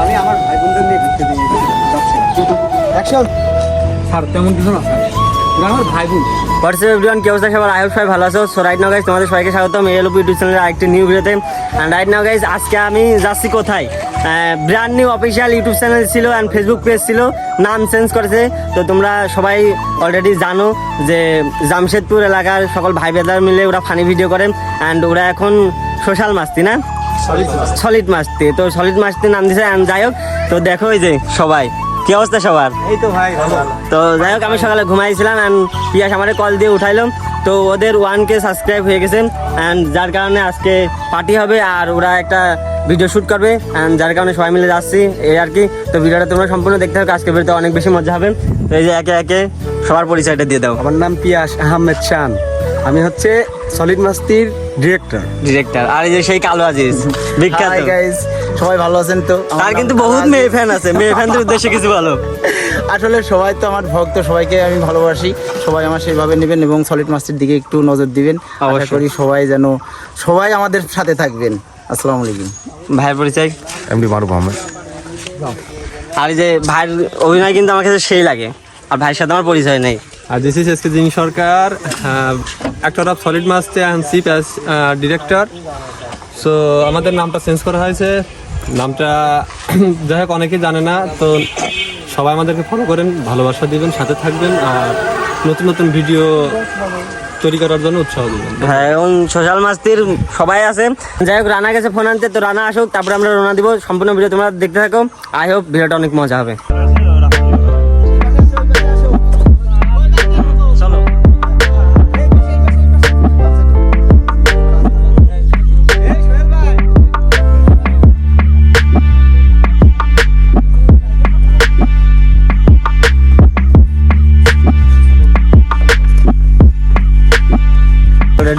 আমি ভাই বোনদের নিয়ে ঘুরতে দিই অ্যাকশন স্যার তেমন কিছু না স্যার আমার ভাই বোন হোয়াটসঅ্যাপ এভরিওয়ান কি অবস্থা সবার আয়ুষ সবাই ভালো আছো রাইট নাও গাইজ তোমাদের সবাইকে স্বাগতম এল ইউটিউব চ্যানেলের আরেকটি নিউ রাইট নাও গাইজ আজকে আমি যাচ্ছি কোথায় brand new official YouTube channel ছিল অ্যান্ড ফেসবুক পেজ ছিল। নাম চেঞ্জ করেছে। তো তোমরা সবাই অলরেডি জানো যে জামশেদপুর এলাকার সকল ভাই বেদার মিলে ওরা ফানি ভিডিও করে। অ্যান্ড ওরা এখন সোশ্যাল মাস্তি না? সলিড মাস্তি। তো সলিড মাস্তি নাম দিছে and যাই হোক তো দেখো ওই যে সবাই কি অবস্থা সবার? এই তো ভাই তো যাই হোক আমি সকালে ঘুমাইছিলাম অ্যান্ড পিয়াস আমারে কল দিয়ে উঠাইলাম তো ওদের ওয়ান কে সাবস্ক্রাইব হয়ে গেছে। অ্যান্ড যার কারণে আজকে পার্টি হবে। আর ওরা একটা ভিডিও শ্যুট করবে অ্যান্ড যার কারণে সবাই মিলে যাচ্ছি এই আর কি। তো ভিডিওটা তোমরা সম্পূর্ণ দেখতে হবে আজকে ভিডিওতে অনেক বেশি মজা হবে। তো এই যে একে একে সবার পরিচয়টা দিয়ে দাও। আমার নাম পিয়াস আহমেদ চান আমি হচ্ছে সলিড মাস্তির ডিরেক্টর ডিরেক্টর আর এই যে সেই কালো আজিজ বিখ্যাত। গাইস সবাই ভালো আছেন তো? তার কিন্তু বহুত মেয়ে ফ্যান আছে মেয়ে ফ্যানদের উদ্দেশ্যে কিছু বলো। আসলে সবাই তো আমার ভক্ত সবাইকে আমি ভালোবাসি। সবাই আমার সেইভাবে নেবেন এবং সলিড মাস্টার দিকে একটু নজর দিবেন। আশা করি সবাই যেন সবাই আমাদের সাথে থাকবেন। আসসালামু আলাইকুম। ভাইয়ের পরিচয়? এমডি মারুফ আহমেদ। আর এই যে ভাইয়ের অভিনয় কিন্তু আমার কাছে সেই লাগে। আর ভাইয়ের সাথে আমার পরিচয় নেই। this is SK Jing Sarkar, uh, actor of Solid Master and Chief as uh, so আমাদের নামটা চেঞ্জ করা হয়েছে। নামটা যাই হোক অনেকেই জানে না। তো সবাই আমাদেরকে ফলো করেন ভালোবাসা দিবেন সাথে থাকবেন। আর নতুন নতুন ভিডিও তৈরি করার জন্য উৎসাহ দিবেন। হ্যাঁ এবং সোশ্যাল মাস্তির সবাই আছে। যাই হোক, রানা গেছে ফোন আনতে, তো রানা আসুক, তারপরে আমরা রোনা দিব। সম্পূর্ণ ভিডিও তোমরা দেখতে থাকো। আই হোপ ভিডিওটা অনেক মজা হবে।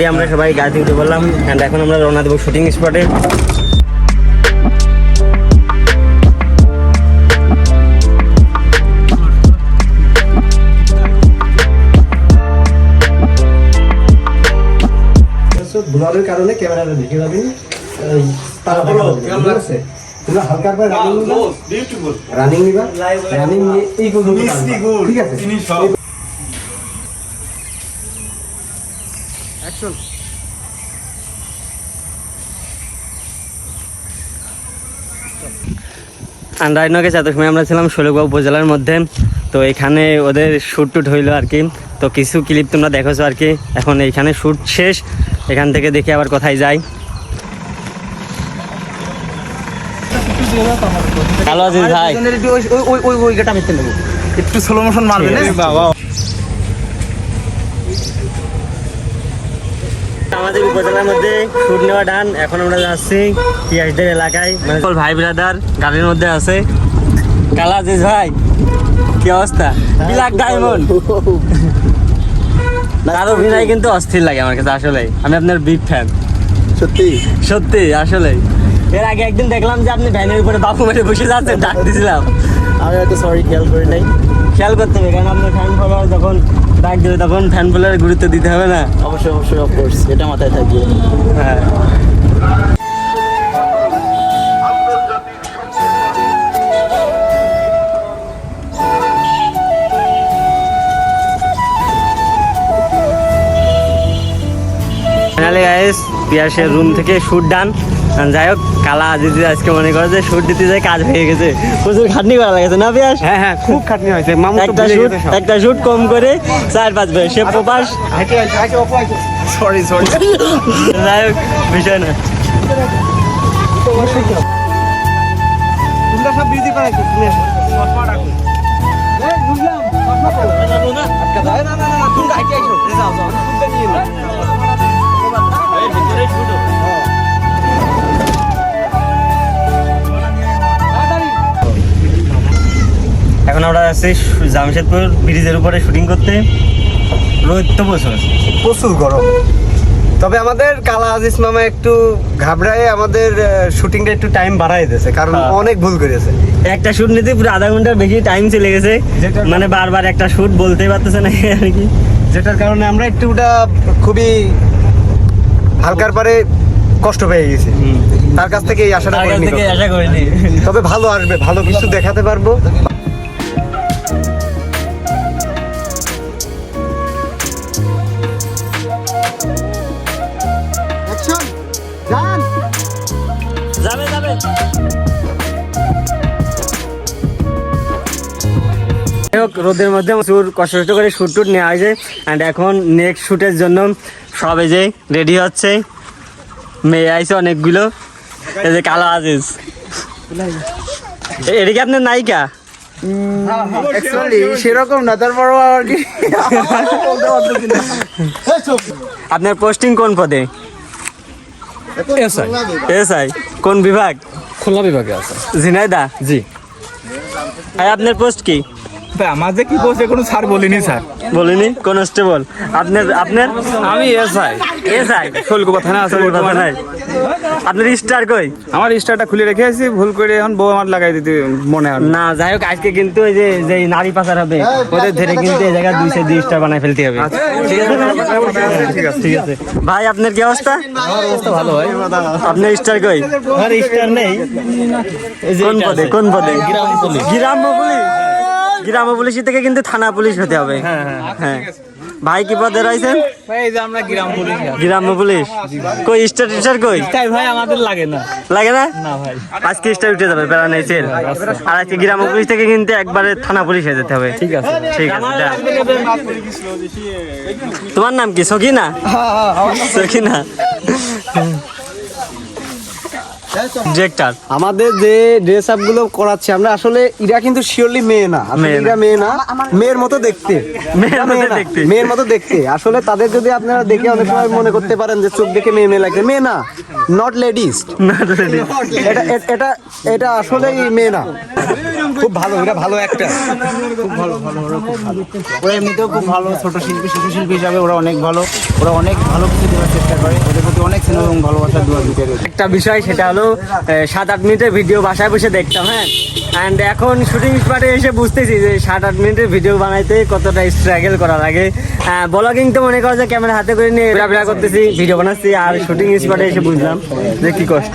অলরেডি আমরা সবাই গাড়ি উঠে বললাম অ্যান্ড এখন আমরা রওনা দেবো শুটিং স্পটে ব্লরের কারণে ক্যামেরাটা দেখে যাবেন। আছে? তোমরা হালকা করে রানিং নিবা। রানিং নিবা। রানিং নিয়ে এই ঠিক আছে? অ্যাকশন আন্ডার গেছে এত সময় আমরা ছিলাম ষোলগাঁও উপজেলার মধ্যে। তো এখানে ওদের শ্যুট টুট হইল আর কি। তো কিছু ক্লিপ তোমরা দেখোছো আর কি। এখন এইখানে শ্যুট শেষ। এখান থেকে দেখে আবার কোথায় যাই। হ্যালো আজিজ ভাই। একটু ওই ওই ওই ওই গেটা মিথ্যে নেব একটু স্লো মোশন মারবেন হ্যাঁ? আমাদের উপজেলার মধ্যে নেওয়া ডান এখন আমরা যাচ্ছি পিয়াসদের এলাকায়। মানে ভাই ব্রাদার গাড়ির মধ্যে আছে। কালা আজিজ ভাই কি অবস্থা? ব্ল্যাক ডায়মন্ড তার অভিনয় কিন্তু অস্থির লাগে আমার কাছে আসলে আমি আপনার বিগ ফ্যান সত্যি? সত্যি আসলে এর আগে একদিন দেখলাম যে আপনি ভ্যানের উপরে বাপু মেরে বসে যাচ্ছেন ডাক দিয়েছিলাম আমি হয়তো সরি খেয়াল করি নাই। খেয়াল করতে হবে কারণ আপনার ফ্যান ফলোয়ার যখন ডাক দেবে তখন ফ্যান ফলোয়ার গুরুত্ব দিতে হবে না? অবশ্যই অবশ্যই অফকোর্স এটা মাথায় থাকবে। হ্যাঁ। ফাইনালি গাইস পিয়াসের রুম থেকে শুট ডান যাই হোক কালা দিদি আজকে মনে করে যে শুট দিতে যায় কাজ হয়ে গেছে। প্রচুর খাটনি করা লাগেছে না পিয়াস হ্যাঁ হ্যাঁ খুব খাটনি হয়েছে। মামু একটা শুট একটা শুট কম করে চার পাঁচ ভাই সে হাঁটে। সরি সরি যাই হোক বিষয় না। তোমরা সব পরো। না না না না আমরা আছি জামশেদপুর ব্রিজের উপরে শুটিং করতে। রোদ তো বছর প্রচুর গরম। তবে আমাদের কালা আজিজ মামা একটু ঘাবড়ায় আমাদের শুটিংটা একটু টাইম বাড়াই দিয়েছে কারণ হ্যাঁ। অনেক ভুল করেছে। একটা শুট নিতে পুরো আধা ঘণ্টার বেশি টাইম চলে গেছে। মানে বারবার একটা শুট বলতেই পারতেছে না আর কি। যেটার কারণে আমরা একটু ওটা খুবই হালকার পারে কষ্ট পেয়ে গেছি। তার কাছ থেকে এই আশাটা করিনি। তবে ভালো আসবে ভালো কিছু দেখাতে পারব। হোক, রোদের মধ্যে প্রচুর কষ্ট কষ্ট করে শুট টুট নেওয়া হয়েছে। অ্যান্ড এখন নেক্সট শ্যুটের জন্য সবে যে রেডি হচ্ছে। মেয়ে আইছে অনেকগুলো। এই যে কালো আজিজ। এটা কি আপনার নায়িকা? সেরকম না তারপরও আর কি? আপনার পোস্টিং কোন পদে? এসআই। এস আই কোন বিভাগ? খুলনা বিভাগে আছে। ঝিনাইদা? জি। আপনার পোস্ট কি? আমাদের কি বলছে কোনো স্যার বলিনি স্যার। বলিনি? কনস্টেবল আপনার আপনার? আমি এসআই। এস আই ফুলকুপা থানা আছে কথা নাই। আপনার স্টার কই? আমার স্টারটা খুলে রেখে আছি ভুল করে এখন বউ আমার লাগাই দিতে মনে হয় না। যাই হোক আজকে কিন্তু ওই যে যে নারী পাচার হবে ওদের ধরে কিন্তু এই জায়গায় দুইশো দুই স্টার বানায় ফেলতে হবে। ঠিক আছে ঠিক আছে? ঠিক আছে ভাই আপনার কি অবস্থা? ভালো ভাই। আপনার স্টার কই? আর স্টার নেই। কোন পদে কোন পদে? গ্রাম পুলিশ। গ্রাম্য পুলিশ? গ্রাম পুলিশ থেকে কিন্তু থানা পুলিশ হতে হবে। হ্যাঁ ভাই কি পদে রয়েছেন? এই যে আমরা গ্রাম পুলিশ গ্রাম্য পুলিশ। কই স্টার টিস্টার কই? ভাই আমাদের লাগে না। লাগে না? না ভাই। আজকে স্টার উঠে যাবে প্যারা নেই সেল আর আজকে গ্রাম পুলিশ থেকে কিন্তু একবারে থানা পুলিশ হয়ে যেতে হবে। ঠিক আছে। ঠিক আছে তোমার নাম কি? সখিনা সখিনা আমাদের যে ড্রেস আপগুলো করাচ্ছে আমরা আসলে এরা কিন্তু শিওরলি মেয়ে না। আসলে মেয়ে না। এরা মেয়ে না। মেয়ের মতো দেখতে। মেয়ের মতো দেখতে। মেয়ের মতো দেখতে। আসলে তাদের যদি আপনারা দেখে অনেক সময় মনে করতে পারেন যে চোখ দেখে মেয়ে মেয়ে লাগছে। মেয়ে না। নট লেডিস এটা এটা এটা আসলেই মেয়ে না। খুব ভালো এটা ভালো একটা ওরা এমনিতেও খুব ভালো ছোট শিল্পী শিশু শিল্পী হিসাবে ওরা অনেক ভালো। ওরা অনেক ভালো কিছু দেওয়ার চেষ্টা করে। ওদের প্রতি অনেক স্নেহ এবং ভালোবাসা দেওয়ার দিতে রয়েছে। একটা বিষয়, সেটা হলো সাত আট মিনিটের ভিডিও বাসায় বসে দেখতাম হ্যাঁ? অ্যান্ড এখন শুটিং স্পটে এসে বুঝতেছি যে সাত আট মিনিটের ভিডিও বানাইতে কতটা স্ট্রাগল করা লাগে। ব্লগিং তো মনে করো যে ক্যামেরা হাতে করে নিয়ে ঘোরাফেরা করতেছি ভিডিও বানাচ্ছি, আর শুটিং স্পটে এসে বুঝলাম যে কি কষ্ট।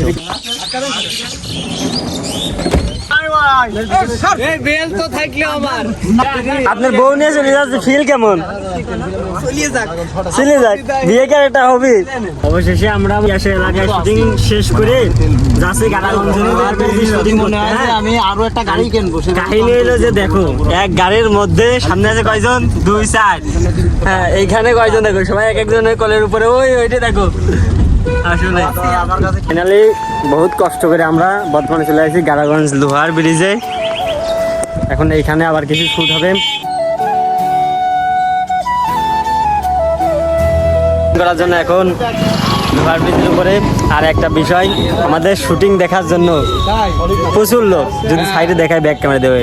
আপনার বউ নিয়ে চলে যাচ্ছে ফিল কেমন? চলে যাক। বিয়ে কার এটা হবে? অবশেষে আমরা এসে এলাকায় শুটিং শেষ করে যাচ্ছি হ্যাঁ? আমি আরও একটা গাড়ি কিনবো কাহিনী হলো যে দেখো এক গাড়ির মধ্যে সামনে আছে কয়জন? দুই চার। হ্যাঁ এইখানে কয়জন দেখো? সবাই এক একজনের কলের উপরে। ওই ওইটা দেখো। আসলে ফাইনালি বহুত কষ্ট করে আমরা বর্তমানে চলে আসি গারাগঞ্জ লোহার ব্রিজে। এখন এইখানে আবার কিছু শুট হবে। করার জন্য এখন লোহার ব্রিজের উপরে আর একটা বিষয়, আমাদের শুটিং দেখার জন্য প্রচুর লোক, যদি সাইডে দেখায় ব্যাক ক্যামেরা দেবে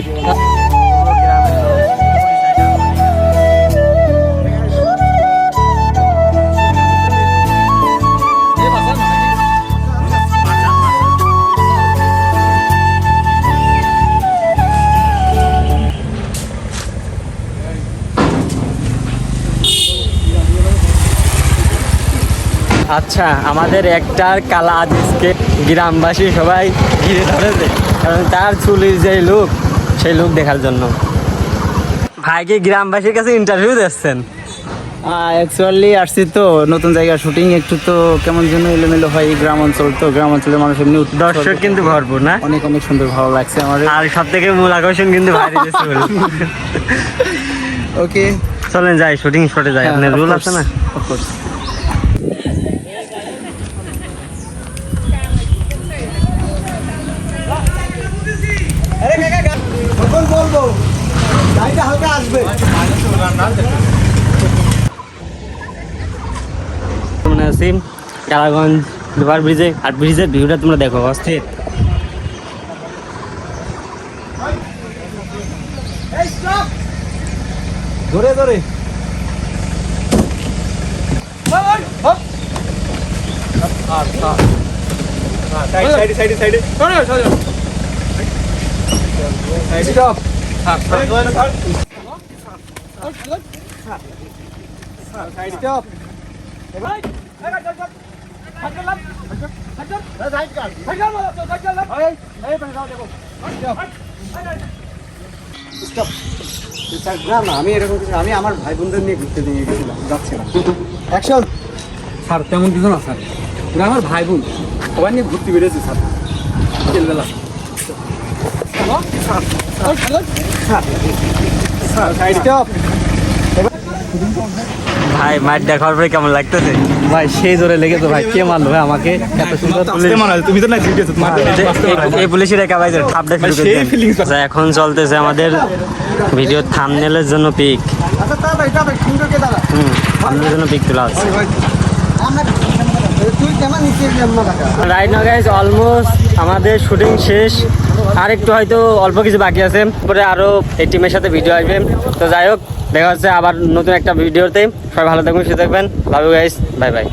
আচ্ছা আমাদের একটার কালা আজিজকে গ্রামবাসী সবাই ঘিরে ধরেছে। কারণ তার চুলির যে লুক সেই লোক দেখার জন্য। ভাইকে গ্রামবাসীর কাছে ইন্টারভিউ দিচ্ছেন? অ্যাকচুয়ালি আসছি তো নতুন জায়গা শুটিং একটু তো কেমন যেন এলোমেলো হয় এই গ্রাম অঞ্চল তো। গ্রাম অঞ্চলের মানুষ এমনি দর্শক কিন্তু ভরপুর না? অনেক অনেক সুন্দর ভালো লাগছে আমার আর সব থেকে মূল আকর্ষণ কিন্তু ওকে চলেন যাই শুটিং স্পটে যাই। আপনার রুল আছে না? অফকোর্স আসবে। মনে আছি কারাগঞ্জ লোহার ব্রিজে আর ব্রিজের ভিউটা তোমরা দেখো অস্থির। ধরে ধরে। না না আমি এরকম কিছু আমি আমার ভাই বোনদের নিয়ে ঘুরতে স্যার তেমন কিছু না স্যার আমার ভাই বোন সবাই নিয়ে ঘুরতে বেরিয়েছে স্যার বিকেলবেলা স্টপ ভাই মাঠ দেখার পরে কেমন লাগতেছে? ভাই সেই জোরে লেগেছে ভাই কে মারলো ভাই আমাকে? এত সুন্দর তুমি তো না এই- পুলিশের একা ভাই থাপটা শুরু করে দেন। আচ্ছা, এখন চলতেছে আমাদের ভিডিও থামনেলের জন্য পিক আচ্ছা থামনেলের জন্য পিক তোলা হচ্ছে রাইট নাও গাইজ অলমোস্ট আমাদের শুটিং শেষ। আর একটু হয়তো অল্প কিছু বাকি আছে। পরে আরও এই টিমের সাথে ভিডিও আসবে। তো যাই হোক, দেখা হচ্ছে আবার নতুন একটা ভিডিওতে সবাই ভালো থাকবেন সুস্থ থাকবেন। ভালো গাইজ বাই বাই